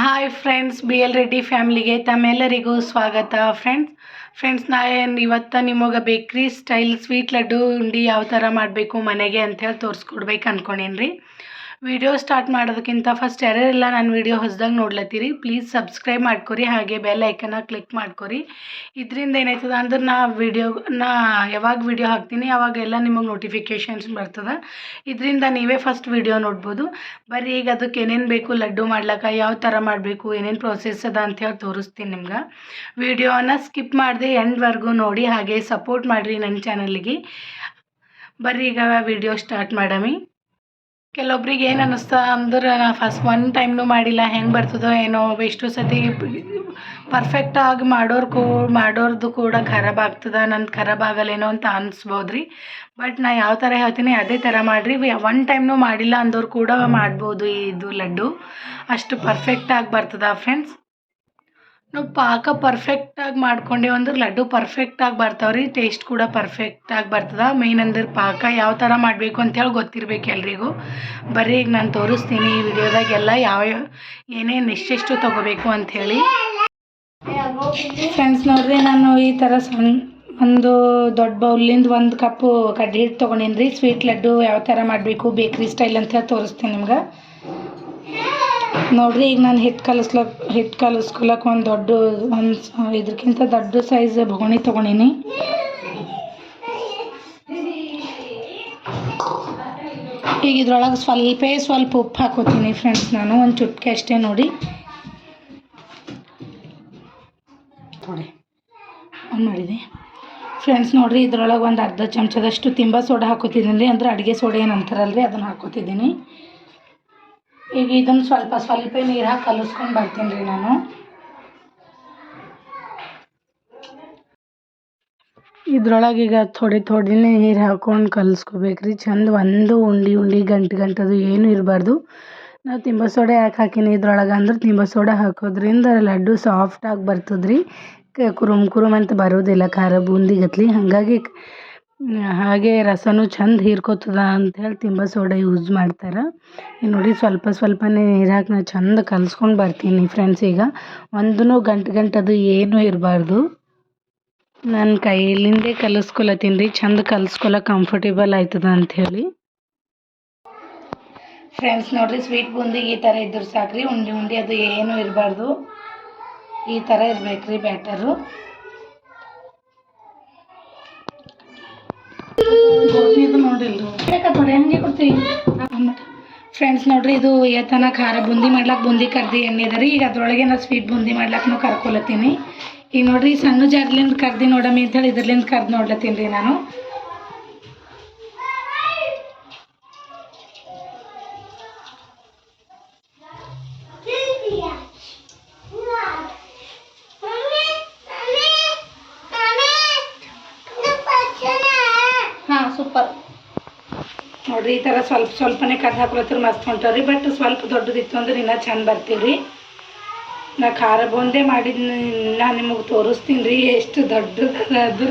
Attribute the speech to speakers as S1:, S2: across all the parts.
S1: Hi friends B L Reddy ಫ್ಯಾಮ್ಲಿಗೆ ತಮ್ಮೆಲ್ಲರಿಗೂ ಸ್ವಾಗತ. Friends friends ನಾ ಏನು ಇವತ್ತು ನಿಮಗೆ ಬೇಕ್ರಿ ಸ್ಟೈಲ್ ಸ್ವೀಟ್ ಲಡ್ಡು, ಉಂಡಿ ಯಾವ ಥರ ಮಾಡಬೇಕು ಮನೆಗೆ ಅಂಥೇಳಿ ತೋರಿಸ್ಕೊಡ್ಬೇಕು ಅಂದ್ಕೊಂಡೀನಿ ರೀ ವಿಡಿಯೋ ಸ್ಟಾರ್ಟ್ ಮಾಡೋದಕ್ಕಿಂತ ಫಸ್ಟ್ ಯಾರ್ಯಾರೆಲ್ಲ ನನ್ನ ವಿಡಿಯೋ ಹೊಸ್ದಾಗಿ ನೋಡ್ಲತ್ತೀರಿ. ಪ್ಲೀಸ್ ಸಬ್ಸ್ಕ್ರೈಬ್ ಮಾಡ್ಕೊರಿ, ಹಾಗೆ ಬೆಲ್ ಐಕನ್ನ ಕ್ಲಿಕ್ ಮಾಡ್ಕೊರಿ. ಇದರಿಂದ ಏನಾಯ್ತದ ಅಂದ್ರೆ ನಾ ವಿಡಿಯೋ, ನಾ ಯಾವಾಗ ವಿಡಿಯೋ ಹಾಕ್ತೀನಿ, ಅವಾಗೆಲ್ಲ ನಿಮಗೆ ನೋಟಿಫಿಕೇಷನ್ಸ್ ಬರ್ತದೆ. ಇದರಿಂದ ನೀವೇ ಫಸ್ಟ್ ವಿಡಿಯೋ ನೋಡ್ಬೋದು. ಬರ್ರಿ, ಈಗ ಅದಕ್ಕೆ ಏನೇನು ಬೇಕು, ಲಡ್ಡು ಮಾಡ್ಲಿಕ್ಕೆ ಯಾವ ಥರ ಮಾಡಬೇಕು, ಏನೇನು ಪ್ರೊಸೆಸ್ ಅದ ಅಂತ ಹೇಳಿ ತೋರಿಸ್ತೀನಿ ನಿಮ್ಗೆ. ವಿಡಿಯೋನ ಸ್ಕಿಪ್ ಮಾಡಿದೆ ಎಂಡ್ವರೆಗೂ ನೋಡಿ, ಹಾಗೆ ಸಪೋರ್ಟ್ ಮಾಡಿರಿ ನನ್ನ ಚಾನಲ್ಗೆ ಬರ್ರಿ, ಈಗ ವಿಡಿಯೋ ಸ್ಟಾರ್ಟ್ ಮಾಡಮಿ. ಕೆಲವೊಬ್ರಿಗೆ ಏನು ಅನ್ನಿಸ್ತ ಅಂದ್ರೆ ನಾ ಫಸ್ಟ್ ಒನ್ ಟೈಮ್ನು ಮಾಡಿಲ್ಲ, ಹೆಂಗೆ ಬರ್ತದೋ ಏನೋ ಎಷ್ಟು ಸತಿ ಪರ್ಫೆಕ್ಟಾಗಿ ಮಾಡೋರು ಕೂ, ಮಾಡೋರ್ದು ಕೂಡ ಖರಾಬ್ ಆಗ್ತದೆ, ನಂದು ಖರಾಬ್ ಆಗಲ್ಲೇನೋ ಅಂತ ಅನಿಸ್ಬೋದು ರೀ ಬಟ್ ನಾ ಯಾವ ಥರ ಹೇಳ್ತೀನಿ, ಅದೇ ಥರ ಮಾಡಿರಿ. ಒನ್ ಟೈಮ್ನು ಮಾಡಿಲ್ಲ ಅಂದವ್ರು ಕೂಡ ಮಾಡ್ಬೋದು ಇದು ಲಡ್ಡು. ಅಷ್ಟು ಪರ್ಫೆಕ್ಟಾಗಿ ಬರ್ತದೆ ಫ್ರೆಂಡ್ಸ್ ನಾವು ಪಾಕ ಪರ್ಫೆಕ್ಟಾಗಿ ಮಾಡ್ಕೊಂಡೇವು ಅಂದ್ರೆ ಲಡ್ಡು ಪರ್ಫೆಕ್ಟಾಗಿ ಬರ್ತಾವೆ ರೀ ಟೇಸ್ಟ್ ಕೂಡ ಪರ್ಫೆಕ್ಟಾಗಿ ಬರ್ತದೆ. ಮೇನ್ ಅಂದ್ರೆ ಪಾಕ ಯಾವ ಥರ ಮಾಡಬೇಕು ಅಂತೇಳಿ ಗೊತ್ತಿರ್ಬೇಕು ಎಲ್ರಿಗೂ. ಬರೀ ಈಗ ನಾನು ತೋರಿಸ್ತೀನಿ ಈ ವಿಡಿಯೋದಾಗೆಲ್ಲ ಯಾವ ಏನೇನು ಎಷ್ಟೆಷ್ಟು ತೊಗೋಬೇಕು ಅಂಥೇಳಿ ಫ್ರೆಂಡ್ಸ್ ನೋಡ್ರಿ, ನಾನು ಈ ಥರ ಸಣ್ಣ ಒಂದು ದೊಡ್ಡ ಬೌಲಿಂದ ಒಂದು ಕಪ್ಪು ಕಡ್ಡಿ ಹಿಟ್ಟು ತೊಗೊಂಡೀನಿ ಸ್ವೀಟ್ ಲಡ್ಡು ಯಾವ ಥರ ಮಾಡಬೇಕು ಬೇಕ್ರಿ ಸ್ಟೈಲ್ ಅಂತ ತೋರಿಸ್ತೀನಿ ನಿಮ್ಗೆ. ನೋಡ್ರಿ, ಈಗ ನಾನು ಹಿಟ್ಟು ಕಲಿಸ್ಲಕ್ ಹಿಟ್ಟು ಕಲಿಸ್ಕೊಳಕ್ಕೆ ಒಂದು ದೊಡ್ಡ, ಒಂದು ಇದಕ್ಕಿಂತ ದೊಡ್ಡ ಸೈಜ್ ಬೊಗಣಿ ತೊಗೊಂಡೀನಿ. ಈಗ ಇದ್ರೊಳಗೆ ಸ್ವಲ್ಪ ಸ್ವಲ್ಪ ಉಪ್ಪು ಹಾಕೋತೀನಿ ಫ್ರೆಂಡ್ಸ್ ನಾನು, ಒಂದು ಚುಟ್ಕೆ ಅಷ್ಟೇ ನೋಡಿ. ನೋಡಿ ಆನ್ ಮಾಡಿದೆ. ಫ್ರೆಂಡ್ಸ್ ನೋಡಿರಿ, ಇದ್ರೊಳಗೆ ಒಂದು ಅರ್ಧ ಚಮಚದಷ್ಟು ತಿಂಬ ಸೋಡಾ ಹಾಕೋತಿದ್ದೀನಿ ರೀ ಅಂದ್ರೆ ಅಡುಗೆ ಸೋಡಾ ಏನು ಅಂತಾರಲ್ರಿ ಅದನ್ನು ಹಾಕೋತಿದ್ದೀನಿ. ಈಗ ಇದನ್ನು ಸ್ವಲ್ಪ ಸ್ವಲ್ಪ ನೀರು ಹಾಕಿ ಕಲಿಸ್ಕೊಂಡು ಬರ್ತೀನಿ ರೀ ನಾನು. ಇದ್ರೊಳಗೆ ಈಗ ಥೋಡೆ ಥೋಡಿನೇ ನೀರು ಹಾಕ್ಕೊಂಡು ಕಲಿಸ್ಕೋಬೇಕು ರೀ. ಚಂದ ಒಂದು ಉಂಡೆ ಉಂಡೆ ಗಂಟು ಗಂಟದು ಏನು ಇರಬಾರ್ದು. ನಾವು ತಿಂಬ ಸೋಡ ಯಾಕೆ ಹಾಕೀನಿ ಇದ್ರೊಳಗೆ ಅಂದ್ರೆ ತಿಂಬ ಸೋಡ ಹಾಕೋದ್ರಿಂದ ಲಡ್ಡು ಸಾಫ್ಟಾಗಿ ಬರ್ತದ್ರಿ. ಕುರುಮ್ ಕುರುಮ್ ಅಂತ ಬರೋದಿಲ್ಲ ಖಾರ ಬೂಂದಿ ಗತ್ಲಿ. ಹಾಗಾಗಿ ಹಾಗೆ ರಸನೂ ಚಂದ ಹೀರ್ಕೋತದ ಅಂಥೇಳಿ ತಿಂಬ ಸೋಡಾ ಯೂಸ್ ಮಾಡ್ತಾರೆ. ಈಗ ನೋಡಿ ಸ್ವಲ್ಪ ಸ್ವಲ್ಪನೇ ನೀರು ಹಾಕಿ ನಾ ಚಂದ ಕಲ್ಸ್ಕೊಂಡು ಬರ್ತೀನಿ ಫ್ರೆಂಡ್ಸ್ ಈಗ. ಒಂದೂ ಗಂಟು ಗಂಟದು ಏನೂ ಇರಬಾರ್ದು. ನನ್ನ ಕೈಲಿಂದೇ ಕಲಿಸ್ಕೊಳತ್ತೀನಿ ರೀ, ಚಂದ ಕಲಿಸ್ಕೊಳಕ್ಕೆ ಕಂಫರ್ಟೇಬಲ್ ಆಯ್ತದ ಅಂಥೇಳಿ ಫ್ರೆಂಡ್ಸ್ ನೋಡಿರಿ ಸ್ವೀಟ್ ಬೂಂದಿಗೆ ಈ ಥರ ಇದ್ರೆ ಸಾಕ್ರಿ, ಉಂಡೆ ಉಂಡೆ ಅದು ಏನು ಇರಬಾರ್ದು. ಈ ಥರ ಇರಬೇಕು ರೀ ಬ್ಯಾಟರು ಗೋಧಿದು ನೋಡಿಲ್ರಿ ಹೆಂಗೆ ಕೊಡ್ತೀವಿ ಫ್ರೆಂಡ್ಸ್ ನೋಡ್ರಿ ಇದು ಏತನ ಖಾರ ಬೂಂದಿ ಮಾಡ್ಲಾಕ ಬೂಂದಿ ಕರ್ದಿ ಎಣ್ಣೆ ರೀ ಈಗ ಅದ್ರೊಳಗೆ ನಾ ಸ್ವೀಟ್ ಬೂಂದಿ ಮಾಡ್ಲಾಕನು ಕರ್ಕೊಲತ್ತೀನಿ. ಈಗ ನೋಡ್ರಿ ಸಣ್ಣ ಜಾರ್ಲಿಂದ ಕರ್ದಿ ನೋಡಮ್ಮಿ ಅಂತೇಳಿ ಇದ್ರಲಿಂದ ಕರ್ದು ನೋಡ್ಲತ್ತೀನಿ ರೀ ನಾನು. ಈ ಥರ ಸ್ವಲ್ಪ ಸ್ವಲ್ಪನೇ ಕದ್ದು ಹಾಕೊಳತ್ರ ಮಸ್ತ್ ಹೊಂಟವ್ರಿ ಬಟ್ ಸ್ವಲ್ಪ ದೊಡ್ಡದಿತ್ತು ಅಂದ್ರೆ ಇನ್ನೂ ಚಂದ ಬರ್ತೀವಿ ನಾ ಖಾರ ಬೊಂದೇ ಮಾಡಿದ ನಾ ನಿಮಗೆ ತೋರಿಸ್ತೀನಿ ರೀ, ಎಷ್ಟು ದೊಡ್ಡದದ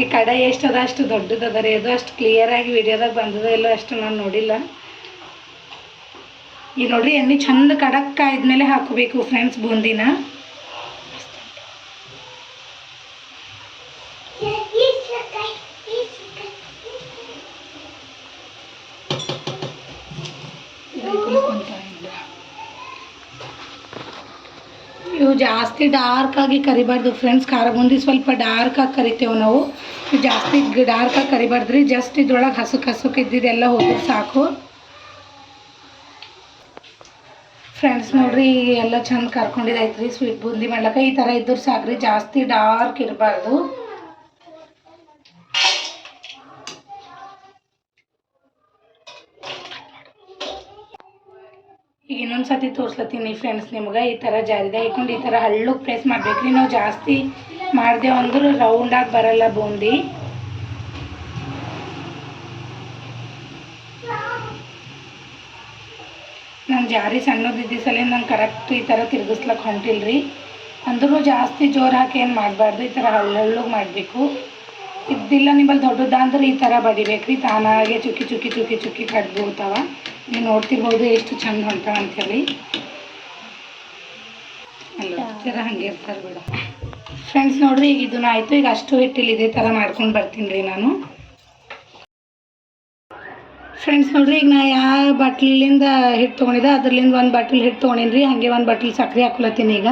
S1: ಈ ಕಡೆ ಎಷ್ಟು ಅದ, ಅಷ್ಟು ದೊಡ್ಡದದ ರೀ, ಅದು ಅಷ್ಟು ಕ್ಲಿಯರಾಗಿ ವಿಡಿಯೋದಾಗ ಬಂದದ ಇಲ್ಲ ಅಷ್ಟು ನಾನು ನೋಡಿಲ್ಲ. ಈಗ ನೋಡ್ರಿ ಎಣ್ಣೆ ಚಂದ ಕಡಕ್ ಮೇಲೆ ಹಾಕಬೇಕು ಫ್ರೆಂಡ್ಸ್ ಬೂಂದಿನ. ಇವು ಜಾಸ್ತಿ ಡಾರ್ಕ್ ಆಗಿ ಕರಿಬಾರ್ದು ಫ್ರೆಂಡ್ಸ್ ಖಾರ ಬೂಂದಿ ಸ್ವಲ್ಪ ಡಾರ್ಕ್ ಆಗಿ ಕರಿತೇವೆ ನಾವು. ಜಾಸ್ತಿ ಡಾರ್ಕ್ ಆಗಿ ಕರಿಬಾರ್ದ್ರಿ ಜಸ್ಟ್ ಇದ್ರೊಳಗೆ ಹಸುಕ್ ಹಸುಕ್ ಇದ್ದಿದ್ದೆಲ್ಲ ಹೋದ್ರೆ ಸಾಕು. ಫ್ರೆಂಡ್ಸ್ ನೋಡ್ರಿ ಎಲ್ಲ ಚಂದ ಕರ್ಕೊಂಡಿದ್ದೈತೆ ರೀ ಸ್ವೀಟ್ ಬೂಂದಿ ಮಾಡ್ಲಿಕ್ಕೆ. ಈ ಥರ ಇದ್ರೆ ಸಾಕ್ರಿ, ಜಾಸ್ತಿ ಡಾರ್ಕ್ ಇರಬಾರ್ದು ಈಗ ಇನ್ನೊಂದು ಸತಿ ತೋರ್ಸ್ಲತ್ತೀನಿ ಫ್ರೆಂಡ್ಸ್ ನಿಮ್ಗೆ, ಈ ಥರ ಜಾರಿದ. ಇಟ್ಕೊಂಡು ಈ ಥರ ಹಳ್ಳಕ್ಕೆ ಪ್ರೆಸ್ ಮಾಡ್ಬೇಕ್ರಿ. ನಾವು ಜಾಸ್ತಿ ಮಾಡ್ದೇವು ಅಂದ್ರೆ ರೌಂಡಾಗಿ ಬರಲ್ಲ ಬೂಂದಿ. ನಾನು ಜಾರಿ ಸಣ್ಣದಿದ್ದ ಸಲ ನಂಗೆ ಕರೆಕ್ಟ್ ಈ ಥರ ತಿರ್ಗಿಸ್ಲಕ್ಕೆ ಹೊಂಟಿಲ್ರಿ. ಅಂದ್ರೂ ಜಾಸ್ತಿ ಜೋರು ಹಾಕಿ ಏನು ಮಾಡಬಾರ್ದು? ಈ ಥರ ಹಳ್ಳ ಹಳ್ಳಗೆ ಮಾಡಬೇಕು. ಇದ್ದಿಲ್ಲ ನಿಮ್ಮಲ್ಲಿ ದೊಡ್ಡದ ಅಂದ್ರೆ ಈ ಥರ ಬಡಿಬೇಕ್ರಿ. ತಾನಾಗೆ ಚುಕ್ಕಿ ಚುಕ್ಕಿ ಚುಕ್ಕಿ ಚುಕ್ಕಿ ಕಡ್ದು ಹೋಗ್ತಾವ ನೀವು ನೋಡ್ತಿರ್ಬೋದು ಎಷ್ಟು ಚಂದ ಹೊಂಟಾವ ಅಂತ ಹೇಳಿ ಜರ ಹಂಗೆ ಇರ್ತಾರೆ ಬಿಡ. ಫ್ರೆಂಡ್ಸ್ ನೋಡ್ರಿ ಈಗ ಇದನ್ನ ಆಯಿತು. ಈಗ ಅಷ್ಟು ಹಿಟ್ಟಿಲ್ಲಿ ಇದೇ ಥರ ಮಾಡ್ಕೊಂಡು ಬರ್ತೀನಿ ರೀ ನಾನು. ಫ್ರೆಂಡ್ಸ್ ನೋಡ್ರಿ ಈಗ ನಾ ಯಾವ ಬಾಟ್ಲಿಂದ ಹಿಟ್ಟು ತೊಗೊಂಡಿದ್ದೆ ಅದ್ರಲ್ಲಿಂದ ಒಂದು ಬಾಟ್ಲಿ ಹಿಟ್ಟು ತೊಗೊಂಡೀನಿ ರೀ. ಹಾಗೆ ಒಂದು ಬಾಟ್ಲಿ ಸಕ್ಕರೆ ಹಾಕ್ಲತ್ತೀನಿ ಈಗ.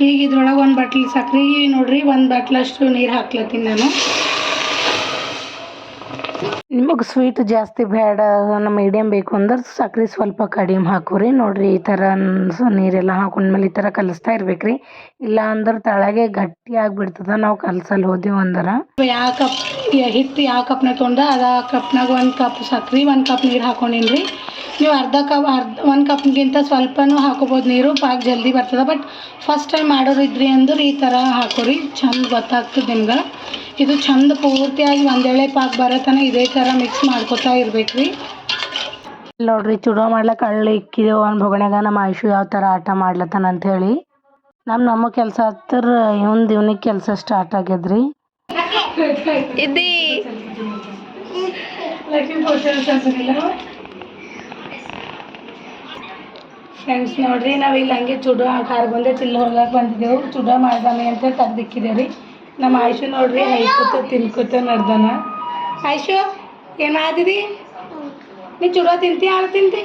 S1: ಈಗ ಇದ್ರೊಳಗೆ ಒಂದು ಬಾಟ್ಲ್ ಸಕ್ಕರೆ ನೋಡ್ರಿ ಒಂದು ಬಾಟ್ಲಷ್ಟು ನೀರು ಹಾಕ್ಲತ್ತೀನಿ ನಾನು. ನಿಮಗೆ ಸ್ವೀಟ್ ಜಾಸ್ತಿ ಬೇಡ ಮೀಡಿಯಮ್ ಬೇಕು ಅಂದ್ರೆ ಸಕ್ರೆ ಸ್ವಲ್ಪ ಕಡಿಮೆ ಹಾಕೋರಿ. ನೋಡಿರಿ ಈ ಥರ ನೀರೆಲ್ಲ ಹಾಕೊಂಡ್ಮೇಲೆ ಈ ಥರ ಕಲಿಸ್ತಾ ಇರ್ಬೇಕ್ರಿ. ಇಲ್ಲ ಅಂದ್ರೆ ತಳಗೆ ಗಟ್ಟಿ ಆಗಿಬಿಡ್ತದ, ನಾವು ಕಲ್ಸಲ್ಲಿ ಹೋದೆವು ಅಂದ್ರೆ. ಯಾವ ಕಪ್ ಹಿಟ್ಟು ಯಾವ ಕಪ್ನಾಗ ತೊಗೊಂಡ ಅದ ಕಪ್ನಾಗ ಒಂದು ಕಪ್ ಸಕ್ರೆ, ಒಂದು ಕಪ್ ನೀರು ಹಾಕೊಂಡಿನ್ರಿ. ನೀವು ಅರ್ಧ ಕಪ್ ಅರ್ಧ ಒಂದು ಕಪ್ಗಿಂತ ಸ್ವಲ್ಪನೂ ಹಾಕೋಬೋದು. ನೀರು ಪಾಕ್ ಜಲ್ದಿ ಬರ್ತದೆ. ಬಟ್ ಫಸ್ಟ್ ಟೈಮ್ ಮಾಡೋರು ಇದ್ರಿ ಅಂದ್ರೆ ಈ ಥರ ಹಾಕೋರಿ. ಚಂದ ಗೊತ್ತಾಗ್ತದೆ ನಿಮ್ಗೆ. ಇದು ಚಂದ ಪೂರ್ತಿಯಾಗಿ ಒಂದೇಳೆ ಪಾಕ್ ಬರತನ ಇದೇ ಥರ ಮಿಕ್ಸ್ ಮಾಡ್ಕೊತಾ ಇರ್ಬೇಕು ರೀ ನೋಡ್ರಿ ಚುಡೋ ಮಾಡ್ಲಕ್ಕ ಹಳ್ಳಿ ಇಕ್ಕಿದೆವು ಒಂದು ಬೊಗಣ್ಯಾಗ ನಮ್ಮ ಆಯುಷು ಯಾವ ಥರ ಆಟ ಮಾಡ್ಲತ್ತಾನ ಹೇಳಿ. ನಮ್ಮ ನಮ್ಮ ಕೆಲಸ ಹತ್ತರ ಇವಂದು ಇವನಿಗೆ ಕೆಲಸ ಸ್ಟಾರ್ಟ್ ಆಗ್ಯದ್ರಿ.
S2: ಇದ್ದಿ.
S1: ಫ್ರೆಂಡ್ಸ್ ನೋಡ್ರಿ, ನಾವು ಇಲ್ಲಿ ಹಂಗೆ ಚುಡ ಖಾರ ಬಂದೆ ಚಿಲ್ಲ ಹೋಗಕ್ಕೆ ಬಂದಿದ್ದೆವು. ಚುಡ ಮಾಡ್ದಾನೆ ಅಂತ ತೆಗ್ದಿಕ್ಕಿದ್ದೇವೆ ರೀ. ನಮ್ಮ ಆಯುಷು ನೋಡ್ರಿ, ಹೈಕೂತ, ತಿನ್ಕೋತ ನಡ್ದಾನ. ಆಯುಷು ಏನಾದ್ರಿ ನೀ ಚುಡ ತಿಂತಿ, ಆಳು ತಿಂತಿ?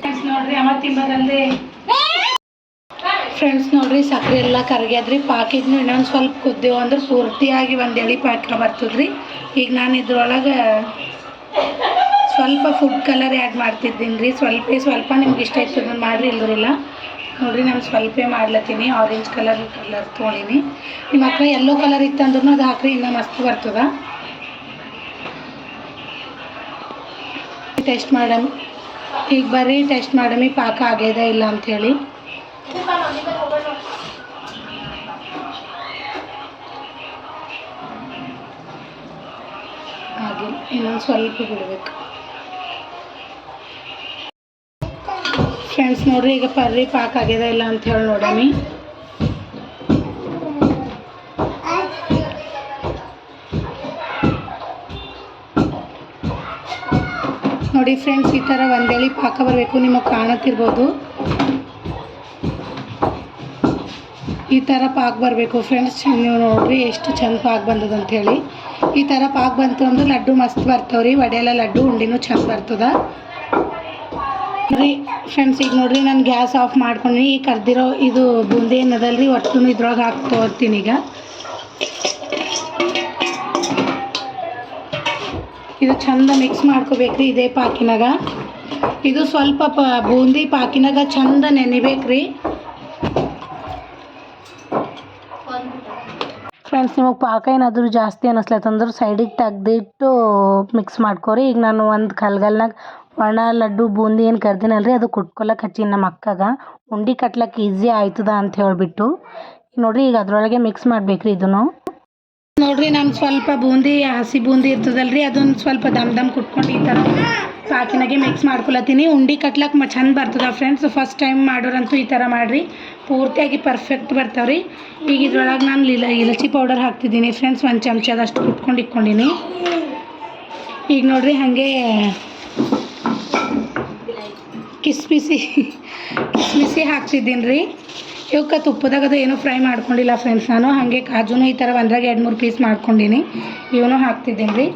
S1: ಫ್ರೆಂಡ್ಸ್ ನೋಡ್ರಿ, ಅಮ್ಮ ತಿಂಬದಲ್ಲದೆ ಫ್ರೆಂಡ್ಸ್ ನೋಡ್ರಿ ಸಕ್ಕರೆ ಎಲ್ಲ ಕರಗ್ಯಾದ್ರಿ. ಪಾಕಿದ್ನು ಇನ್ನೊಂದು ಸ್ವಲ್ಪ ಕುದ್ದೇವು ಅಂದ್ರೆ ಪೂರ್ತಿಯಾಗಿ ಒಂದು ಎಳೆ ಪಾಕ ಬರ್ತದ್ರಿ. ಈಗ ನಾನು ಇದ್ರೊಳಗೆ ಸ್ವಲ್ಪ ಫುಡ್ ಕಲರ್ ಆ್ಯಡ್ ಮಾಡ್ತಿದ್ದೀನಿ ರೀ. ಸ್ವಲ್ಪ ಸ್ವಲ್ಪ ನಿಮ್ಗೆ ಇಷ್ಟ ಅದನ್ನ ಮಾಡಿರಿ ಇಲ್ದ್ರಿಲ್ಲ. ನೋಡಿರಿ ನಾನು ಸ್ವಲ್ಪ ಮಾಡ್ಲತ್ತೀನಿ. ಆರೆಂಜ್ ಕಲರ್ ಕಲರ್ ತೊಗೊಳೀನಿ. ನಿಮ್ಮ ಹತ್ರ ಎಲ್ಲೋ ಕಲರ್ ಇತ್ತಂದ್ರೂ ಅದು ಹಾಕ್ರಿ, ಇನ್ನೂ ಮಸ್ತ್ ಬರ್ತದ. ಟೆಸ್ಟ್ ಮಾಡಮ್ ಈಗ ಬರ್ರಿ ಟೆಸ್ಟ್ ಮಾಡಮಿ ಪಾಕ ಆಗ್ಯದ ಇಲ್ಲ ಅಂಥೇಳಿ ಹಾಗೆ ಇನ್ನೊಂದು ಸ್ವಲ್ಪ ಬಿಡಬೇಕು. ಫ್ರೆಂಡ್ಸ್ ನೋಡ್ರಿ, ಈಗ ಪರ್ರಿ ಪಾಕ್ ಆಗ್ಯದ ಇಲ್ಲ ಅಂತ ಹೇಳಿ ನೋಡಮಿ ನೋಡಿ ಫ್ರೆಂಡ್ಸ್ ಈ ಥರ ಒಂದೇಳಿ ಪಾಕ ಬರಬೇಕು, ನಿಮಗೆ ಕಾಣತ್ತಿರ್ಬೋದು. ಈ ಥರ ಪಾಕ್ ಬರಬೇಕು ಫ್ರೆಂಡ್ಸ್ ನೀವು ನೋಡ್ರಿ ಎಷ್ಟು ಚಂದ ಪಾಕ್ ಅಂಥೇಳಿ ಈ ಥರ ಪಾಕ್ ಬಂತು ಅಂದ್ರೆ ಲಡ್ಡು ಮಸ್ತ್ ಬರ್ತಾವ್ರಿ ವಡೆಲ್ಲ ಲಡ್ಡು, ಉಂಡಿನೂ ಚಂದ ಬರ್ತದ. ರೀ ಫ್ರೆಂಡ್ಸ್ ಈಗ ನೋಡ್ರಿ ನಾನು ಗ್ಯಾಸ್ ಆಫ್ ಮಾಡ್ಕೊಂಡ್ರಿ ಈ ಕರ್ದಿರೋ ಇದು ಬೂಂದಿ ಏನದಲ್ರಿ? ಒಟ್ಟು ಇದ್ರೊಳಗೆ ಹಾಕಿ ತಗೋತೀನಿ ಈಗ. ಇದು ಚಂದ ಮಿಕ್ಸ್ ಮಾಡ್ಕೋಬೇಕ್ರಿ ಇದೇ ಪಾಕಿನಾಗ. ಇದು ಸ್ವಲ್ಪ ಬೂಂದಿ ಪಾಕಿನಾಗ ಚಂದ ನೆನಿಬೇಕ್ರಿ. ಫ್ರೆಂಡ್ಸ್ ನಿಮಗೆ ಪಾಕ ಏನಾದರೂ ಜಾಸ್ತಿ ಅನ್ನಿಸ್ಲತ್ತಂದ್ರೆ ಸೈಡಿಗೆ ತೆಗ್ದಿಟ್ಟು ಮಿಕ್ಸ್ ಮಾಡ್ಕೊರಿ. ಈಗ ನಾನು ಒಂದು ಕಲ್ಗಲ್ನಾಗ ಒಣ, ಲಡ್ಡು, ಬೂಂದಿ ಏನು ಕರ್ದಿನಲ್ರಿ, ಅದು ಕುಟ್ಕೊಳಕ್ಕೆ ಹಚ್ಚೀನಿ ನಮ್ಮ ಅಕ್ಕಗ. ಉಂಡೆ ಕಟ್ಲಕ್ಕೆ ಈಸಿ ಆಯ್ತದ ಅಂತ ಹೇಳಿಬಿಟ್ಟು. ನೋಡಿರಿ, ಈಗ ಅದರೊಳಗೆ ಮಿಕ್ಸ್ ಮಾಡ್ಬೇಕ್ರಿ ಇದನ್ನು. ನೋಡ್ರಿ ನಾನು ಸ್ವಲ್ಪ ಬೂಂದಿ, ಹಸಿ ಬೂಂದಿ ಇರ್ತದಲ್ರಿ, ಅದೊಂದು ಸ್ವಲ್ಪ ದಮ್ ದಮ್ ಕುಟ್ಕೊಂಡು ಈ ಥರ ಪಾಕಿನಾಗೆ ಮಿಕ್ಸ್ ಮಾಡ್ಕೊಳತ್ತೀನಿ. ಉಂಡೆ ಕಟ್ಲಕ್ಕೆ ಮ ಚಂದ ಬರ್ತದ ಫ್ರೆಂಡ್ಸ್ ಫಸ್ಟ್ ಟೈಮ್ ಮಾಡೋರಂತೂ ಈ ಥರ ಮಾಡಿರಿ. ಪೂರ್ತಿಯಾಗಿ ಪರ್ಫೆಕ್ಟ್ ಬರ್ತಾವ್ರಿ. ಈಗ ಇದ್ರೊಳಗೆ ನಾನು ಲಿಲ ಇಲಚಿ ಪೌಡರ್ ಹಾಕ್ತಿದ್ದೀನಿ ಫ್ರೆಂಡ್ಸ್ ಒಂದು ಚಮಚದಷ್ಟು ಕುಟ್ಕೊಂಡು ಇಟ್ಕೊಂಡಿನಿ. ಈಗ ನೋಡಿರಿ ಹಾಗೆ ಕಿಸ್ಮಿಸಿ ಕಿಸ್ಮಿಸಿ ಹಾಕ್ತಿದ್ದೀನಿ ರೀ ಇವಕ್ಕೆ ತುಪ್ಪದಾಗ ಅದು ಏನೂ ಫ್ರೈ ಮಾಡ್ಕೊಂಡಿಲ್ಲ ಫ್ರೆಂಡ್ಸ್ ನಾನು ಹಾಗೆ ಕಾಜುನು ಈ ಥರ ಒಂದ್ರಾಗ ಎರಡು ಮೂರು ಪೀಸ್ ಮಾಡ್ಕೊಂಡಿನಿ. ಇವನು ಹಾಕ್ತಿದ್ದೀನಿ ರೀ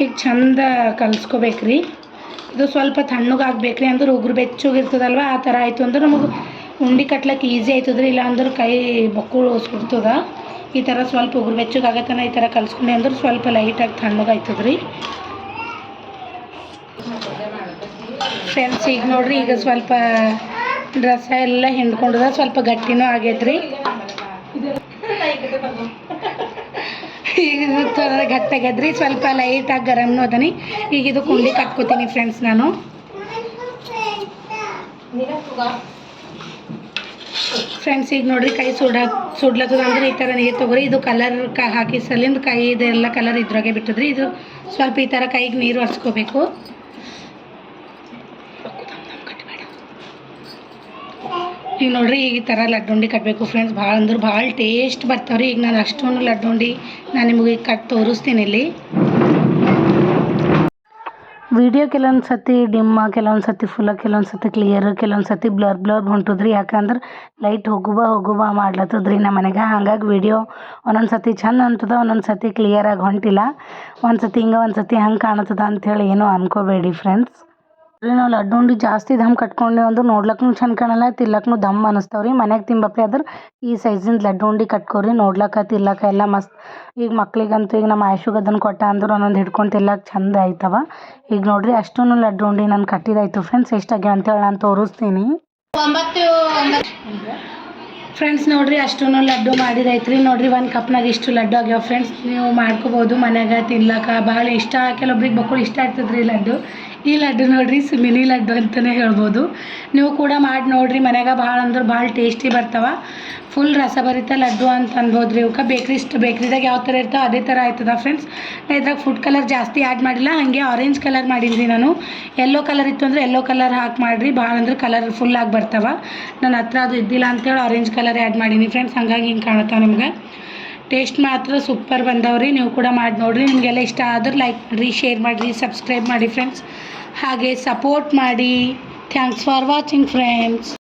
S1: ಈಗ ಚಂದ ಕಲಿಸ್ಕೋಬೇಕ್ರಿ. ಇದು ಸ್ವಲ್ಪ ತಣ್ಣಗೆ ರೀ ಅಂದ್ರೆ ಉಗುರು ಬೆಚ್ಚಗಿರ್ತದಲ್ವ, ಆ ಥರ ಆಯಿತು ಅಂದ್ರೆ ನಮಗೆ ಉಂಡೆ ಕಟ್ಲಕ್ಕೆ ಈಸಿ ಆಯ್ತದ್ರಿ ಇಲ್ಲ ಅಂದ್ರೆ ಕೈ ಬಕ್ಕುಳು ಸುಡ್ತದ ಈ ಥರ ಸ್ವಲ್ಪ ಉಗುರು ಬೆಚ್ಚಗೆ ಆಗತ್ತನ ಈ ಥರ ಕಲಿಸ್ಕೊಂಡೆ ಅಂದ್ರೆ ಸ್ವಲ್ಪ ಲೈಟಾಗಿ ತಣ್ಣಗೆ ಆಯ್ತದ್ರಿ ಫ್ರೆಂಡ್ಸ್ ಈಗ ನೋಡ್ರಿ, ಈಗ ಸ್ವಲ್ಪ ರಸ ಎಲ್ಲ ಹಿಂಡ್ಕೊಂಡದ ಸ್ವಲ್ಪ ಗಟ್ಟಿನೂ ಆಗೈತ್ರಿ. ಈಗ ಗಟ್ಟಾಗ್ಯದ್ರಿ ಸ್ವಲ್ಪ ಲೈಟಾಗಿ ಗರಮ್ನು ಅದನಿ ಈಗ ಇದು ಕುಂಡಿ ಕಟ್ಕೋತೀನಿ ಫ್ರೆಂಡ್ಸ್ ನಾನು. ಫ್ರೆಂಡ್ಸ್ ಈಗ ನೋಡ್ರಿ ಕೈ ಸುಡ ಸುಡ್ಲತ್ತದ ಅಂದ್ರೆ ಈ ಥರ ನೀರು ತೊಗೊರಿ. ಇದು ಕಲರ್ ಕ ಹಾಕಿ ಸಲಿಂದ ಕೈ ಇದೆಲ್ಲ ಕಲರ್ ಇದ್ರಾಗೆ ಬಿಟ್ಟದ್ರಿ. ಇದು ಸ್ವಲ್ಪ ಈ ಥರ ಕೈಗೆ ನೀರು ಹರ್ಸ್ಕೋಬೇಕು. ಈಗ ನೋಡ್ರಿ, ಈ ಥರ ಲಡ್ಡುಂಡಿ ಕಟ್ಟಬೇಕು ಫ್ರೆಂಡ್ಸ್ ಭಾಳ ಅಂದ್ರೆ ಭಾಳ ಟೇಸ್ಟ್ ಬರ್ತಾವ್ರಿ ಈಗ ನಾನು ಅಷ್ಟೊಂದು ಲಡ್ಡುಂಡಿ ನಾನು ನಿಮಗೆ ಈಗ ಕಟ್ ತೋರಿಸ್ತೀನಿ ಇಲ್ಲಿ. ವಿಡಿಯೋ ಕೆಲವೊಂದು ಸತಿ ಡಿಮ್ಮ, ಕೆಲವೊಂದು ಸತಿ ಫುಲ್ಲ ಕೆಲವೊಂದು ಸತಿ ಕ್ಲಿಯರ್ ಕೆಲವೊಂದು ಸತಿ ಬ್ಲರ್ ಬ್ಲರ್ ಹೊಂಟದ್ರಿ. ಯಾಕಂದ್ರೆ ಲೈಟ್ ಹೋಗುವ ಹೋಗುವ ಮಾಡ್ಲತ್ತದ್ರಿ ನಮ್ಮ ಮನೆಗೆ. ಹಂಗಾಗಿ ವಿಡಿಯೋ ಒಂದೊಂದು ಸತಿ ಚಂದ ಅಂತದ, ಒಂದೊಂದು ಸತಿ ಕ್ಲಿಯರಾಗಿ ಹೊಂಟಿಲ್ಲ. ಒಂದು ಸತಿ ಹಿಂಗೆ, ಒಂದು ಸತಿ ಹಂಗೆ ಕಾಣತ್ತದ ಅಂಥೇಳಿ ಏನೂ ಅನ್ಕೋಬೇಡಿ ಫ್ರೆಂಡ್ಸ್ ರೀ ನಾವು ಲಡ್ಡು ಉಂಡಿ ಜಾಸ್ತಿ ದಮ್ ಕಟ್ಕೊಂಡೇವು ಅಂದ್ರೆ ನೋಡ್ಲಕ್ಕೂ ಚಂದ ಕಾಣಲ್ಲ ತಿನ್ಲಕ್ಕೂ ದಮ್ ಅನಿಸ್ತಾವ ರೀ ಮನ್ಯಾಗ ಅದ್ರ ಈ ಸೈಜಿಂದ ಲಡ್ಡು ಉಂಡಿ ರೀ ನೋಡ್ಲಕ್ಕ ತಿನ್ಲಕ್ಕ ಎಲ್ಲ ಮಸ್ತ್. ಈಗ ಮಕ್ಳಿಗಂತೂ ಈಗ ನಮ್ಮ ಆಯುಷಿಗೆ ಅದನ್ನು ಕೊಟ್ಟ ಅಂದ್ರೆ ಒಂದೊಂದು ಹಿಡ್ಕೊಂಡು ತಿನ್ಲಕ್ಕ ಚಂದ ಆಯ್ತವ. ಈಗ ನೋಡ್ರಿ ಅಷ್ಟೂ ಲಡ್ಡು ಉಂಡಿ ನಾನು ಕಟ್ಟಿದಾಯ್ತು ಫ್ರೆಂಡ್ಸ್ ಎಷ್ಟಾಗ್ಯಾವ ಅಂತೇಳಿ ನಾನು ತೋರಿಸ್ತೀನಿ.
S2: ಒಂಬತ್ತು
S1: ಫ್ರೆಂಡ್ಸ್ ನೋಡ್ರಿ ಅಷ್ಟೂ ಲಡ್ಡು ಮಾಡಿದೈತ್ರಿ ನೋಡ್ರಿ ಒಂದು ಕಪ್ನಾಗ ಇಷ್ಟು ಲಡ್ಡು ಆಗ್ಯಾವ ಫ್ರೆಂಡ್ಸ್. ನೀವು ಮಾಡ್ಕೋಬೋದು ಮನ್ಯಾಗ ತಿನ್ಲಕ್ಕ. ಭಾಳ ಇಷ್ಟ ಕೆಲವೊಬ್ರಿಗೆ ಬಕ್ಕಳು ಇಷ್ಟ ಆಗ್ತದ್ರಿ ಲಡ್ಡು. ಈ ಲಡ್ಡು ನೋಡ್ರಿ ಮಿನಿ ಲಡ್ಡು ಅಂತಲೇ ಹೇಳ್ಬೋದು. ನೀವು ಕೂಡ ಮಾಡಿ ನೋಡ್ರಿ, ಮನ್ಯಾಗ ಭಾಳ ಅಂದ್ರೆ ಭಾಳ ಟೇಸ್ಟಿ ಬರ್ತಾವ. ಫುಲ್ ರಸಭರಿತ ಲಡ್ಡು ಅಂತ ಅನ್ಬೋದು ರೀ ಇವಕ್ಕೆ ಬೇಕ್ರಿ ಇಷ್ಟು ಬೇಕ್ರಿದಾಗ ಯಾವ ಥರ ಇರ್ತಾವೆ ಅದೇ ಥರ ಆಯ್ತದ ಫ್ರೆಂಡ್ಸ್ ನಾ ಇದ್ರಾಗ ಫುಡ್ ಕಲರ್ ಜಾಸ್ತಿ ಆ್ಯಡ್ ಮಾಡಿಲ್ಲ, ಹಾಗೆ ಆರೆಂಜ್ ಕಲರ್ ಮಾಡಿದ್ರಿ ನಾನು. ಎಲ್ಲೋ ಕಲರ್ ಇತ್ತು ಅಂದರೆ ಎಲ್ಲೋ ಕಲರ್ ಹಾಕಿ ಮಾಡಿರಿ, ಭಾಳ ಅಂದ್ರೆ ಕಲರ್ ಫುಲ್ ಆಗಿ ಬರ್ತಾವೆ. ನನ್ನ ಹತ್ರ ಅದು ಇದ್ದಿಲ್ಲ ಅಂತೇಳಿ ಆರೆಂಜ್ ಕಲರ್ ಆ್ಯಡ್ ಮಾಡೀನಿ ಫ್ರೆಂಡ್ಸ್ ಹಂಗಾಗಿ ಹಿಂಗೆ ಕಾಣುತ್ತೆ ನಿಮ್ಗೆ. ಟೇಸ್ಟ್ ಮಾತ್ರ ಸೂಪರ್ ಬಂದವ್ರಿ, ನೀವು ಕೂಡ ಮಾಡಿ ನೋಡಿರಿ. ನಿಮಗೆಲ್ಲ ಇಷ್ಟ ಆದ್ರೆ ಲೈಕ್ ಮಾಡಿರಿ ಶೇರ್ ಮಾಡಿರಿ ಸಬ್ಸ್ಕ್ರೈಬ್ ಮಾಡಿ ಫ್ರೆಂಡ್ಸ್ ಹಾಗೆ ಸಪೋರ್ಟ್ ಮಾಡಿ. Thanks for watching friends